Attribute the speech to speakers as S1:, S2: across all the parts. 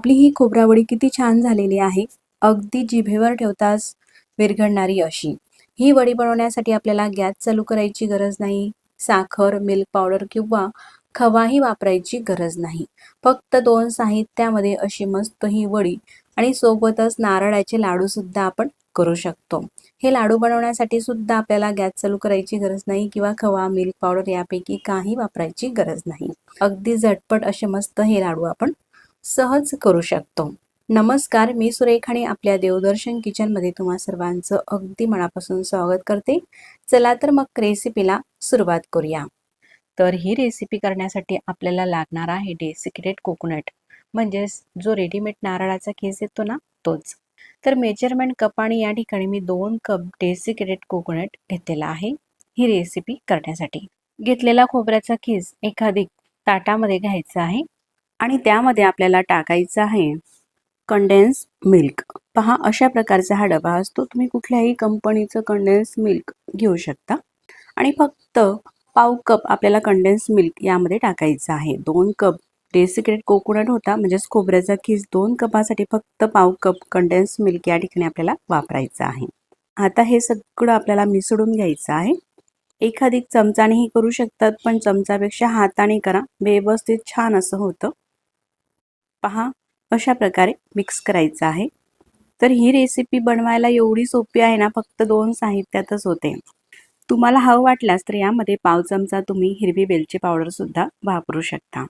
S1: आपली ही खोबरावडी किती छान झालेली आहे. अगदी जिभेवर ठेवताच विरघळणारी अशी. ही वडी बनवण्यासाठी आपल्याला गॅस चालू करायची गरज नाही. साखर मिल्क पावडर किंवा खवाही वापरायची गरज नाही. फक्त दोन साहित्यामध्ये अशी मस्त ही वडी आणि सोबतच नारळाचे लाडू सुद्धा आपण करू शकतो. हे लाडू बनवण्यासाठी सुद्धा आपल्याला गॅस चालू करायची गरज नाही किंवा खवा मिल्क पावडर यापैकी काही वापरायची गरज नाही. अगदी झटपट असे मस्त हे लाडू आपण सहज करू शकतो. नमस्कार मी सुरेखाणी आपल्या देवदर्शन किचनमध्ये तुम्हा सर्वांचं अगदी मनापासून स्वागत करते. चला तर मग रेसिपीला सुरुवात करूया. तर ही रेसिपी करण्यासाठी आपल्याला लागणार आहे डेसिक्रेट कोकोनट म्हणजेच जो रेडीमेड नारळाचा केस येतो ना तोच. तर मेजरमेंट कप आणि या ठिकाणी मी दोन कप डेसिक्रेट कोकोनट घेतलेला आहे. ही रेसिपी करण्यासाठी. घेतलेला खोबऱ्याचा खीस एखादी ताटामध्ये घ्यायचा आहे. आणि त्यामध्ये आपल्याला टाकायचं आहे कंडेन्स मिल्क पहा अशा प्रकारचा हा डबा असतो. तुम्ही कुठल्याही कंपनीचं कंडेन्स मिल्क घेऊ शकता. आणि फक्त पाव कप आपल्याला कंडेन्स मिल्क यामध्ये टाकायचं आहे. दोन कप डेसिक्रेट कोकोनट होता म्हणजेच खोबऱ्याचा खीस. दोन कपासाठी फक्त पाव कप कंडेन्स मिल्क या ठिकाणी आपल्याला वापरायचं आहे. आता हे सगळं आपल्याला मिसळून घ्यायचं आहे. एखादी चमचानेही करू शकतात पण चमचापेक्षा हाताने करा. व्यवस्थित छान असं होतं. पहा अशा प्रकारे मिक्स करायचं आहे. तर ही रेसिपी बनवायला एवढी सोपी आहे ना फक्त दोन साहित्यातच होते. तुम्हाला हवं वाटल्यास तर यामध्ये पाव चमचा तुम्ही हिरवी वेलची पावडरसुद्धा वापरू शकता.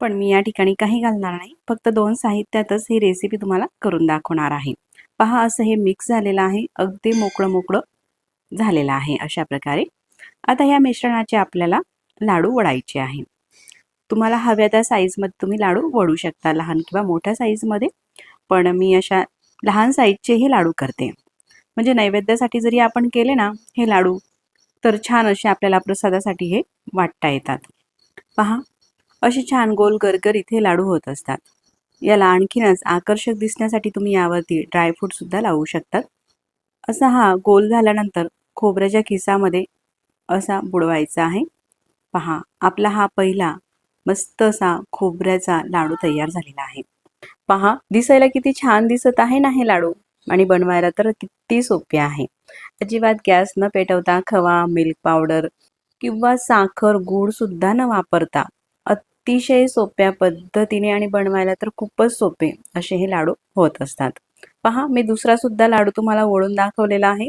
S1: पण मी या ठिकाणी काही घालणार नाही फक्त दोन साहित्यातच ही रेसिपी तुम्हाला करून दाखवणार आहे. पहा असं हे मिक्स झालेलं आहे अगदी मोकळं मोकळं झालेलं आहे अशा प्रकारे. आता ह्या मिश्रणाचे आपल्याला लाडू वडायचे आहे. तुम्हाला हव्या त्या साईजमध्ये तुम्ही लाडू वळू शकता लहान किंवा मोठ्या साईजमध्ये पण मी अशा लहान साईजचे हे लाडू करते. म्हणजे नैवेद्यासाठी जरी आपण केले ना हे लाडू तर छान असे आपल्याला प्रसादासाठी हे वाटता येतात. पहा असे छान गोल गरगर इथे लाडू होत असतात. याला आणखीनच आकर्षक दिसण्यासाठी तुम्ही यावरती ड्रायफ्रूटसुद्धा लावू शकतात. असा हा गोल झाल्यानंतर खोबऱ्याच्या खिसामध्ये असा बुडवायचा आहे. पहा आपला हा पहिला मस्त असा खोबऱ्याचा लाडू तयार झालेला आहे. पहा दिसायला किती छान दिसत आहे ना हे लाडू. आणि बनवायला तर किती सोपे आहे. अजिबात गॅस न पेटवता खवा मिल्क पावडर किंवा साखर गूळ सुद्धा न वापरता अतिशय सोप्या पद्धतीने आणि बनवायला तर खूपच सोपे असे हे लाडू होत असतात. पहा मी दुसरा सुद्धा लाडू तुम्हाला ओळून दाखवलेला आहे.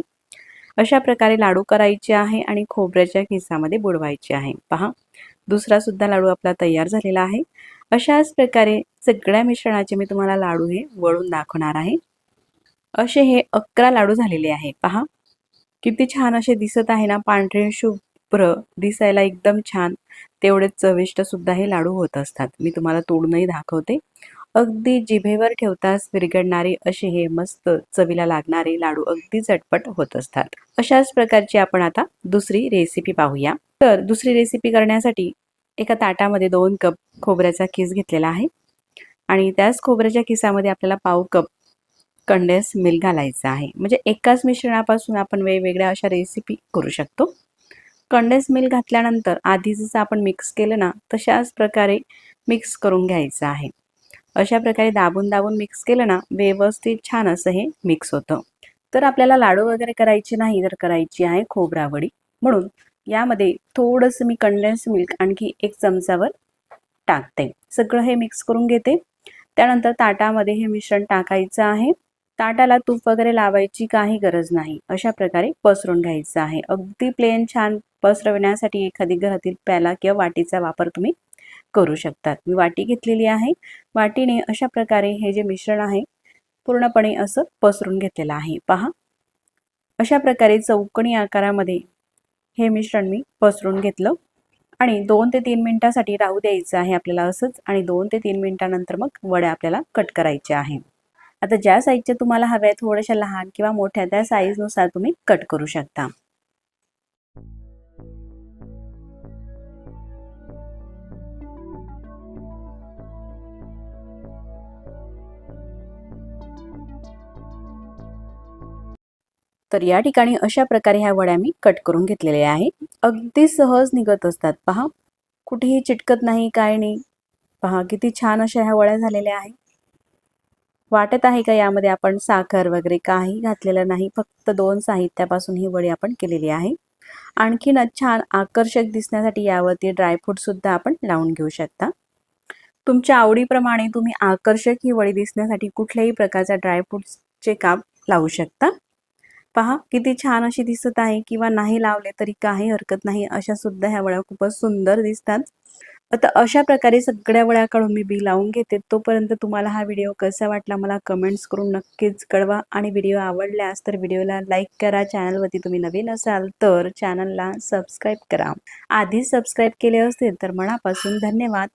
S1: अशा प्रकारे लाडू करायचे आहे आणि खोबऱ्याच्या खिसामध्ये बुडवायचे आहे. पहा दुसरा सुद्धा लाडू आपला तयार झालेला आहे. अशाच प्रकारे सगळ्या मिश्रणाचे मी तुम्हाला लाडू हे वळून दाखवणार आहे. असे हे अकरा लाडू झालेले आहे. पहा किती छान असे दिसत आहे ना पांढरे शुभ्र दिसायला एकदम छान. तेवढेच चविष्ट सुद्धा हे लाडू होत असतात. मी तुम्हाला तोडूनही दाखवते. अगदी जिभेवर ठेवताच विरघडणारे असे हे मस्त चवीला लागणारे लाडू अगदी झटपट होत असतात. अशाच प्रकारची आपण आता दुसरी रेसिपी पाहूया. तर दुसरी रेसिपी करण्यासाठी एका ताटामध्ये दोन कप खोबऱ्याचा किस घेतलेला आहे. आणि त्याच खोबऱ्याच्या किसामध्ये आपल्याला पाव कप कंडेन्स मिल्क घालायचं आहे. म्हणजे एकाच मिश्रणापासून आपण वेगवेगळ्या अशा रेसिपी करू शकतो. कंडेन्स मिल्क घातल्यानंतर आधी जसं आपण मिक्स केलं ना तशाच प्रकारे मिक्स करून घ्यायचं आहे. अशा प्रकारे दाबून दाबून मिक्स केलं ना व्यवस्थित छान असं हे मिक्स होतं. तर आपल्याला लाडू वगैरे करायचे नाही तर करायची आहे खोबरावडी. म्हणून यामध्ये थोडंसं मी कंडेन्स मिल्क आणखी एक चमचावर टाकते. सगळं हे मिक्स करून घेते. त्यानंतर ताटामध्ये हे मिश्रण टाकायचं आहे. ताटाला तूप वगैरे लावायची काही गरज नाही. अशा प्रकारे पसरून घ्यायचं आहे. अगदी प्लेन छान पसरविण्यासाठी एखादी घरातील प्याला किंवा वाटीचा वापर तुम्ही करू शकतात. मी वाटी घेतलेली आहे. वाटीने अशा प्रकारे हे जे मिश्रण आहे पूर्णपणे असं पसरून घेतलेलं आहे. पहा. अशा प्रकारे चौकणी आकारामध्ये हे मिश्रण मी पसरून घेतलं आणि दोन ते तीन मिनिटासाठी राहू द्यायचं आहे आपल्याला असंच आणि दोन ते तीन मिनिटानंतर मग वड्या आपल्याला कट करायच्या आहे. आता ज्या साईजच्या तुम्हाला हव्या थोड्याशा लहान किंवा मोठ्या त्या साईजनुसार तुम्ही कट करू शकता. तर या ठिकाणी अशा प्रकारे ह्या वड्या मी कट करून घेतलेल्या आहे अगदी सहज निघत असतात. पहा कुठेही चिटकत नाही काय नाही. पहा किती छान अशा ह्या वड्या झालेल्या आहे वाटत आहे का यामध्ये आपण साखर वगैरे काही घातलेलं नाही फक्त दोन साहित्यापासून ही वडी आपण केलेली आहे. आणखीनच छान आकर्षक दिसण्यासाठी यावरती ड्रायफ्रूट सुद्धा आपण लावून घेऊ शकता. तुमच्या आवडीप्रमाणे तुम्ही आकर्षक ही वडी दिसण्यासाठी कुठल्याही प्रकारचा ड्रायफ्रूट्सचे काप लावू शकता. पहा किती छान अशी दिसत आहे किंवा नाही लावले तरी काही हरकत नाही. अशा सुद्धा ह्या वळ्या खूपच सुंदर दिसतात. आता अशा प्रकारे सगळ्या वड्या काढून मी बी लावून घेते. तोपर्यंत तुम्हाला हा व्हिडिओ कसा वाटला मला कमेंट्स करून नक्कीच कळवा. आणि व्हिडिओ आवडल्यास तर व्हिडिओला लाईक करा. चॅनलवरती तुम्ही नवीन असाल तर चॅनलला सबस्क्राईब करा. आधी सबस्क्राईब केले असतील तर मनापासून धन्यवाद.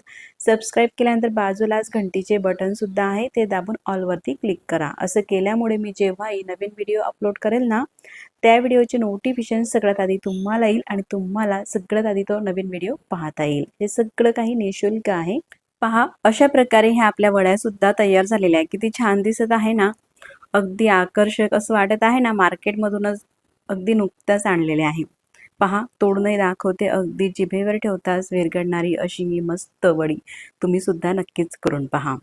S1: सबस्क्राईब केल्यानंतर बाजूलाच घंटीचे बटन सुद्धा आहे ते दाबून ऑलवरती क्लिक करा. असं केल्यामुळे मी जेव्हाही नवीन व्हिडिओ अपलोड करेल ना त्या व्हिडिओचे नोटिफिकेशन सगळ्यात आधी तुम्हाला येईल आणि तुम्हाला सगळ्यात आधी तो नवीन व्हिडिओ पाहता येईल. हे सगळं काही निशुल्क आहे. पहा अशा प्रकारे ह्या आपल्या वड्यासुद्धा तयार झालेल्या आहे किती छान दिसत आहे ना. अगदी आकर्षक असं वाटत आहे ना मार्केटमधूनच अगदी नुकत्याच आणलेले आहे. पहा तोडूनही दाखवते. अगदी जिभेवर ठेवताच विरघडणारी अशी ही मस्त वडी. तुम्ही सुद्धा नक्कीच करून पहा.